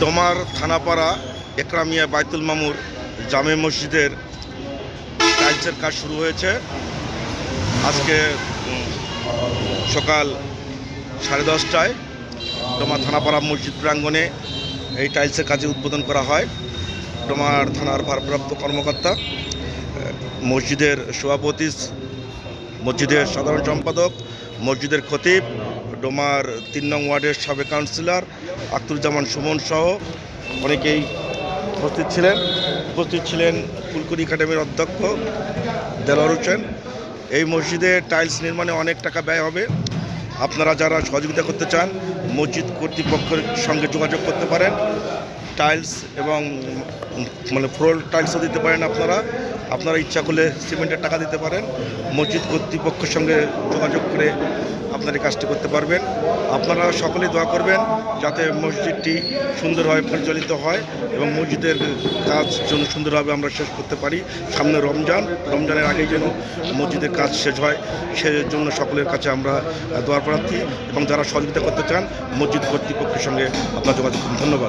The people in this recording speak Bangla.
ডোমার থানাপাড়া একরামিয়া বাইতুল মামুর জামে মসজিদের টাইলসের কাজ শুরু হয়েছে। আজকে সকাল সাড়ে দশটায় ডোমা থানাপাড়া মসজিদ প্রাঙ্গণে এই টাইলসের কাজে উদ্বোধন করা হয়। ডোমার থানার ভারপ্রাপ্ত কর্মকর্তা মসজিদের সভাপতি, মসজিদের সাধারণ সম্পাদক, মসজিদের খতিব ডোমার তিন নং ওয়ার্ডের সাবেক কাউন্সিলর আক্তুরুজ্জামান সুমন সহ অনেকেই উপস্থিত ছিলেন। উপস্থিত ছিলেন ফুলকুড়ি একাডেমির অধ্যক্ষ দেলোয়ার হোসেন। এই মসজিদে টাইলস নির্মাণে অনেক টাকা ব্যয় হবে। আপনারা যারা সহযোগিতা করতে চান, মসজিদ কর্তৃপক্ষের সঙ্গে যোগাযোগ করতে পারেন। টাইলস এবং মানে ফ্লোর টাইলসও দিতে পারেন আপনারা। আপনারা ইচ্ছা করলে সিমেন্টের টাকা দিতে পারেন। মসজিদ কর্তৃপক্ষের সঙ্গে যোগাযোগ করে আপনারা এই কাজটি করতে পারবেন। আপনারা সকলেই দোয়া করবেন যাতে মসজিদটি সুন্দরভাবে পরিচালিত হয় এবং মসজিদের কাজ যেন সুন্দরভাবে আমরা শেষ করতে পারি। সামনে রমজান রমজানের আগেই যেন মসজিদের কাজ শেষ হয় সেজন্য জন্য সকলের কাছে আমরা আহ, দোয়া প্রার্থী এবং যারা সহযোগিতা করতে চান মসজিদ কর্তৃপক্ষের সঙ্গে আপনার যোগাযোগ ধন্যবাদ।